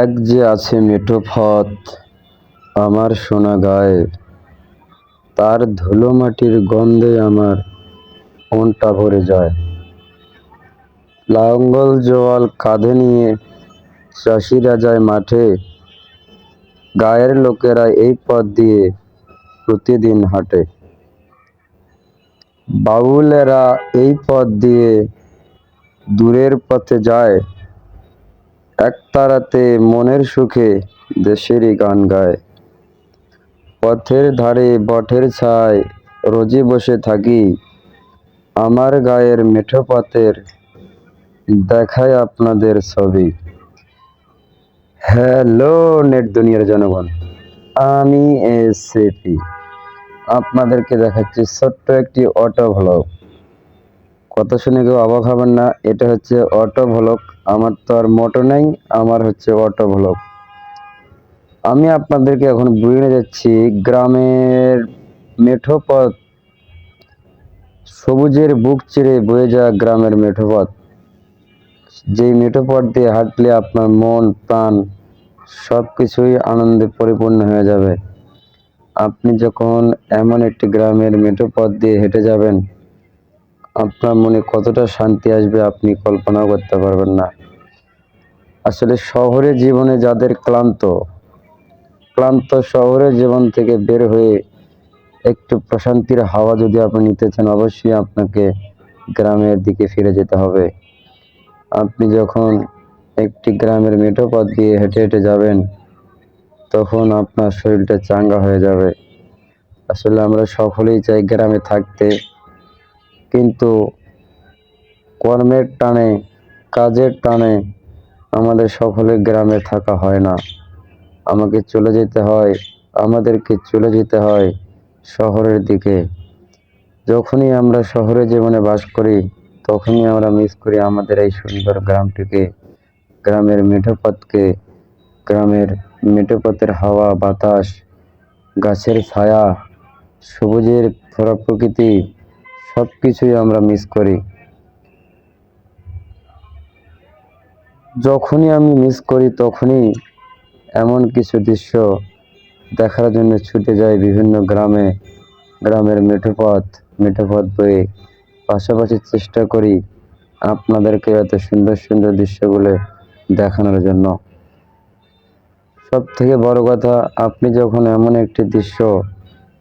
এক যে আছে মেঠো পথ, আমার সোনা গায়ে। তার ধুলো মাটির গন্ধে আমার মনটা ভরে যায়। লাঙ্গল জোয়াল কাঁধে নিয়ে চাষিরা যায় মাঠে। গায়ের লোকেরা এই পথ দিয়ে প্রতিদিন হাঁটে। বাউলেরা এই পথ দিয়ে দূরের পথে যায়। একতারাতে মনের সুখে দেশেরই গান গায়। পথের ধারে বটের ছায় রোজে বসে থাকি। আমার গায়ের মেঠো পথের দেখায় আপনাদের ছবি। হ্যালো নেট দুনিয়ার জনগণ, আমি এসএপি। আপনাদেরকে দেখাচ্ছি ছোট্ট একটি অটো ভ্লগ কথা শুনে কেউ অবাক হবেন না, এটা হচ্ছে অটো ভ্লগ। আমার তো আর মোটো নেই, আমার হচ্ছে অটো ভ্লগ। আমি আপনাদেরকে এখন বুঝে যাচ্ছি, গ্রামের মেঠো পথ সবুজের বুক চিরে বয়ে যাওয়া গ্রামের মেঠো পথ যেই মেঠো পথ দিয়ে হাঁটলে আপনার মন, প্রাণ সব কিছুই আনন্দে পরিপূর্ণ হয়ে যাবে। আপনি যখন এমন একটি গ্রামের মেঠো পথ দিয়ে হেঁটে যাবেন আপনার মনে কতটা শান্তি আসবে আপনি কল্পনাও করতে পারবেন না। আসলে শহরে জীবনে যাদের ক্লান্ত ক্লান্ত শহরের জীবন থেকে বের হয়ে একটু প্রশান্তির হাওয়া যদি আপনি নিতে চান, অবশ্যই আপনাকে গ্রামের দিকে ফিরে যেতে হবে। আপনি যখন একটি গ্রামের মেঠো পথ দিয়ে হেঁটে হেঁটে যাবেন, তখন আপনার শরীরটা চাঙ্গা হয়ে যাবে। আসলে আমরা সকলেই চাই গ্রামে থাকতে কিন্তু কর্মের টানে, কাজের টানে আমাদের সকলের গ্রামে থাকা হয় না। আমাকে চলে যেতে হয়, আমাদেরকে চলে যেতে হয় শহরের দিকে। যখনই আমরা শহরে জীবনে বাস করি, তখনই আমরা মিস করি আমাদের এই সুন্দর গ্রামটিকে। গ্রামের মেঠো পথকে গ্রামের মেঠো পথের হাওয়া, বাতাস, গাছের ছায়া, সবুজের প্রকৃতি সব কিছুই আমরা মিস করি। যখনই আমি মিস করি, তখনই এমন কিছু দৃশ্য দেখার জন্য ছুটে যাই বিভিন্ন গ্রামে, গ্রামের মেঠো পথ মেঠো পথ বয়ে। পাশাপাশি চেষ্টা করি আপনাদেরকে এত সুন্দর সুন্দর দৃশ্যগুলো দেখানোর জন্য। সব থেকে বড় কথা, আপনি যখন এমন একটি দৃশ্য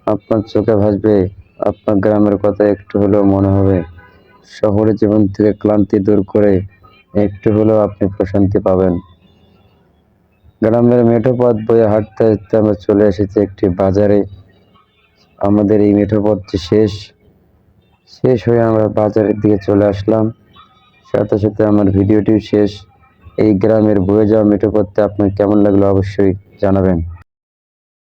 আপনার চোখে ভাসবে আপনার গ্রামের কথা একটু হলেও মনে হবে। শহরের জীবন থেকে ক্লান্তি দূর করে একটু হলেও আপনি প্রশান্তি পাবেন। গ্রামের মেঠো পথ বয়ে হাঁটতে হাঁটতে আমরা চলে এসেছি একটি বাজারে। আমাদের এই মেঠো পথটি শেষ। শেষ হয়ে আমরা বাজারের দিকে চলে আসলাম। সাথে সাথে আমার ভিডিওটিও শেষ। এই গ্রামের বয়ে যাওয়া মেঠো পথটা আপনার কেমন লাগল অবশ্যই জানাবেন।